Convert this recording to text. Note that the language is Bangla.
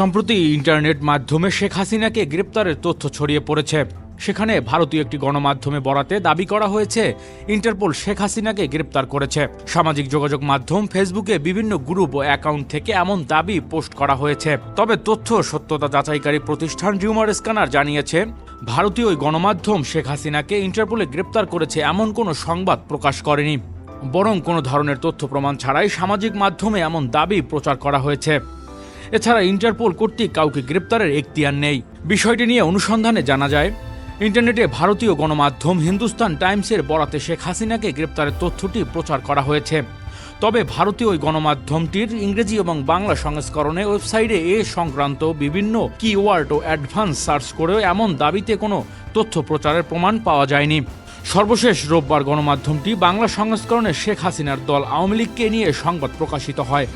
সম্প্রতি ইন্টারনেট মাধ্যমে শেখ হাসিনাকে গ্রেপ্তারের তথ্য ছড়িয়ে পড়েছে। সেখানে ভারতীয় একটি গণমাধ্যমে বরাতে দাবি করা হয়েছে, ইন্টারপোল শেখ হাসিনাকে গ্রেপ্তার করেছে। সামাজিক যোগাযোগ মাধ্যম ফেসবুকে বিভিন্ন গ্রুপ ও অ্যাকাউন্ট থেকে এমন দাবি পোস্ট করা হয়েছে। তবে তথ্য সত্যতা যাচাইকারী প্রতিষ্ঠান রিউমার স্ক্যানার জানিয়েছে, ভারতীয় ওই গণমাধ্যম শেখ হাসিনাকে ইন্টারপোলে গ্রেপ্তার করেছে এমন কোনো সংবাদ প্রকাশ করেনি। বরং কোনো ধরনের তথ্য প্রমাণ ছাড়াই সামাজিক মাধ্যমে এমন দাবি প্রচার করা হয়েছে। এছাড়া ইন্টারপোল কর্তৃক কাউকে গ্রেপ্তারের এখতিয়ার নেই। বিষয়টি নিয়ে অনুসন্ধানে জানা যায়, ইন্টারনেটে ভারতীয় গণমাধ্যম হিন্দুস্তান টাইমসের বরাতে শেখ হাসিনাকে গ্রেপ্তারের তথ্যটি প্রচার করা হয়েছে। তবে ভারতীয় ওই গণমাধ্যমটির ইংরেজি এবং বাংলা সংস্করণে ওয়েবসাইটে এ সংক্রান্ত বিভিন্ন কিওয়ার্ড ও অ্যাডভান্স সার্চ করেও এমন দাবিতে কোনো তথ্য প্রচারের প্রমাণ পাওয়া যায়নি। সর্বশেষ রোববার গণমাধ্যমটি বাংলা সংস্করণে শেখ হাসিনার দল আওয়ামী লীগকে নিয়ে সংবাদ প্রকাশিত হয়।